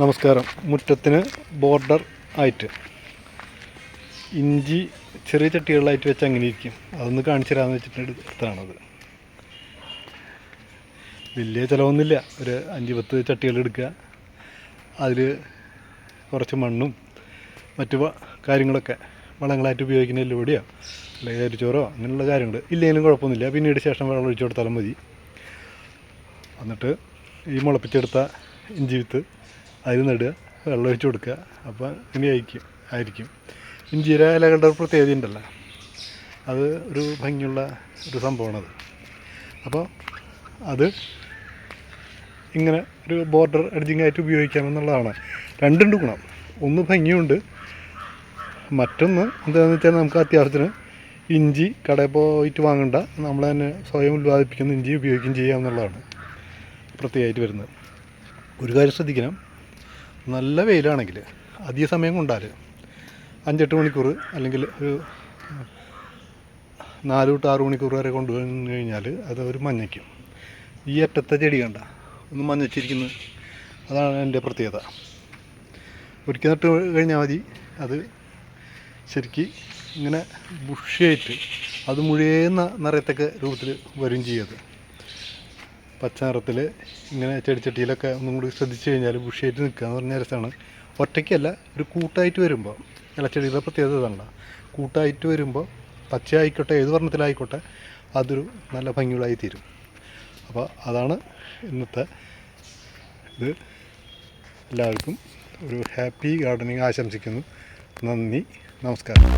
നമസ്കാരം. മുറ്റത്തിന് ബോർഡർ ആയിട്ട്. ഇഞ്ചി ചെറിയ ചട്ടികളിലായിട്ട് വെച്ച് അങ്ങനെ ഇരിക്കും. അതൊന്ന് കാണിച്ചു തരാമെന്ന് വെച്ചിട്ട് എടുത്താണത് വലിയ ചിലവൊന്നുമില്ല. ഒരു അഞ്ച് പത്ത് ചട്ടികൾ എടുക്കുക. അതിൽ കുറച്ച് മണ്ണും മറ്റു കാര്യങ്ങളൊക്കെ വളങ്ങളായിട്ട് ഉപയോഗിക്കുന്ന അല്ലെങ്കിൽ അരിച്ചോറോ അങ്ങനെയുള്ള കാര്യങ്ങൾ. ഇല്ലെങ്കിലും കുഴപ്പമൊന്നുമില്ല. പിന്നീട് ശേഷം വെള്ളം ഒഴിച്ചു കൊടുത്താലും മതി. എന്നിട്ട് ഈ മുളപ്പിച്ചെടുത്ത ഇഞ്ചി വിത്ത് അതിൽ നടുക വെള്ളം ഒഴിച്ച് കൊടുക്കുക. അപ്പോൾ ഇനി അയക്കും ആയിരിക്കും. ഇനി ജീര ഇലകളുടെ ഒരു പ്രത്യേകത ഉണ്ടല്ലോ. അത് ഒരു ഭംഗിയുള്ള ഒരു സംഭവമാണത് അപ്പോൾ അത് ഇങ്ങനെ ഒരു ബോർഡർ എഡ്ജിങ് ആയിട്ട് ഉപയോഗിക്കാമെന്നുള്ളതാണ്. രണ്ടുണ്ട് ഗുണം. ഒന്ന് ഭംഗിയുണ്ട്. മറ്റൊന്ന് എന്താണെന്ന് വെച്ചാൽ നമുക്ക് അത്യാവശ്യത്തിന് ഇഞ്ചി കടയിൽ പോയിട്ട് വാങ്ങണ്ട. നമ്മൾ തന്നെ സ്വയം ഉൽപ്പാദിപ്പിക്കുന്ന ഇഞ്ചി ഉപയോഗിക്കുകയും ചെയ്യാമെന്നുള്ളതാണ് പ്രത്യേകമായിട്ട് വരുന്നത്. ഒരു കാര്യം ശ്രദ്ധിക്കണം. നല്ല വെയിലാണെങ്കിൽ അധിക സമയം കൊണ്ടാൽ അഞ്ചെട്ട് മണിക്കൂർ അല്ലെങ്കിൽ ഒരു നാല് തൊട്ട് ആറ് മണിക്കൂർ വരെ കൊണ്ടുവന്നു കഴിഞ്ഞാൽ അത് ഒരു മഞ്ഞയ്ക്കും. ഈ അറ്റത്തെ ചെടി കണ്ട ഒന്ന് മഞ്ഞച്ചിരിക്കുന്നത് അതാണ് എന്റെ പ്രത്യേകത. ഒരിക്കൽ നട്ട് കഴിഞ്ഞാൽ മതി. അത് ശരിക്ക് ഇങ്ങനെ ബുഷിയായിട്ട് അത് മുഴുവൻ നിറയത്തക്ക രൂപത്തിൽ വരും ചെയ്യത് പച്ച നിറത്തിൽ ഇങ്ങനെ ചെടിച്ചട്ടിയിലൊക്കെ ഒന്നും കൂടി ശ്രദ്ധിച്ചു കഴിഞ്ഞാൽ ബുഷിയായിട്ട് നിൽക്കുക എന്ന് പറഞ്ഞ രസമാണ്. ഒറ്റയ്ക്കല്ല ഒരു കൂട്ടായിട്ട് വരുമ്പോൾ ഇലച്ചെടിയുടെ പ്രത്യേകത തന്നെ കൂട്ടായിട്ട് വരുമ്പോൾ പച്ച ആയിക്കോട്ടെ ഏത് വർണത്തിലായിക്കോട്ടെ അതൊരു നല്ല ഭംഗിയുള്ളതായി തീരും. അപ്പോൾ അതാണ് ഇന്നത്തെ ഇത്. എല്ലാവർക്കും ഒരു ഹാപ്പി ഗാർഡനിങ് ആശംസിക്കുന്നു. നന്ദി നമസ്കാരം.